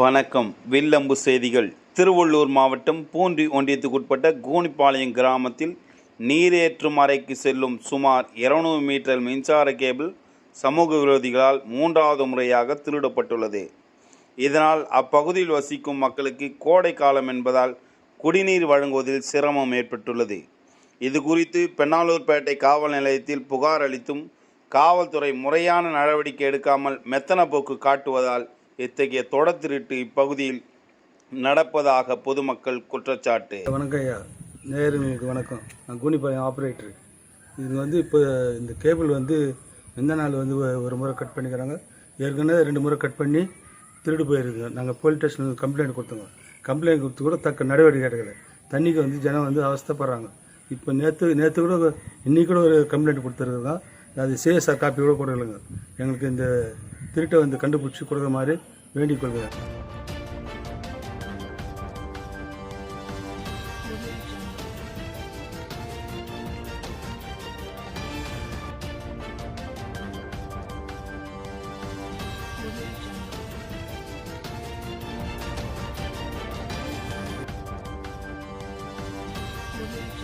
வணக்கம். வில்லம்பு செய்திகள். திருவள்ளூர் மாவட்டம் பூண்டி ஒன்றியத்துக்குட்பட்ட கூனிப்பாளையம் கிராமத்தில் நீரேற்றும் அறைக்கு செல்லும் சுமார் 200 மீட்டர் மின்சார கேபிள் சமூக விரோதிகளால் மூன்றாவது முறையாக திருடப்பட்டுள்ளது. இதனால் அப்பகுதியில் வசிக்கும் மக்களுக்கு கோடை காலம் என்பதால் குடிநீர் வழங்குவதில் சிரமம் ஏற்பட்டுள்ளது. இது குறித்து பெண்ணாலூர்பேட்டை காவல் நிலையத்தில் புகார் அளித்தும் காவல்துறை முறையான நடவடிக்கை எடுக்காமல் மெத்தன போக்கு காட்டுவதால் இத்தகைய தொட திருட்டு இப்பகுதியில் நடப்பதாக பொதுமக்கள் குற்றச்சாட்டு. வணக்கம் ஐயா. நேயர்களுக்கு வணக்கம். நான் கூனிப்பாளையம் ஆப்ரேட்டர். இது வந்து இப்போ இந்த கேபிள் வந்து எந்த நாள் வந்து ஒரு முறை கட் பண்ணிக்கிறாங்க. ஏற்கனவே ரெண்டு முறை கட் பண்ணி திருடு போயிருக்குங்க. நாங்கள் போலீஸ் ஸ்டேஷனுக்கு கம்ப்ளைண்ட் கொடுத்தோங்க. கம்ப்ளைண்ட் கொடுத்து கூட தக்க நடவடிக்கை எடுக்கல. தண்ணிக்கு வந்து ஜனம் வந்து அவஸ்தைப்படுறாங்க. இப்போ நேற்று நேற்று கூட இன்றைக்கி கூட ஒரு கம்ப்ளைண்ட் கொடுத்துருக்குங்க. அது சிஎஸ்ஆர் காப்பி கூட கொடுக்கலங்க எங்களுக்கு இந்த திருட்டை வந்து கண்டுபிடிச்சி கொடுக்குமாறு வேண்டிக் கொள்கிறேன் Thank you.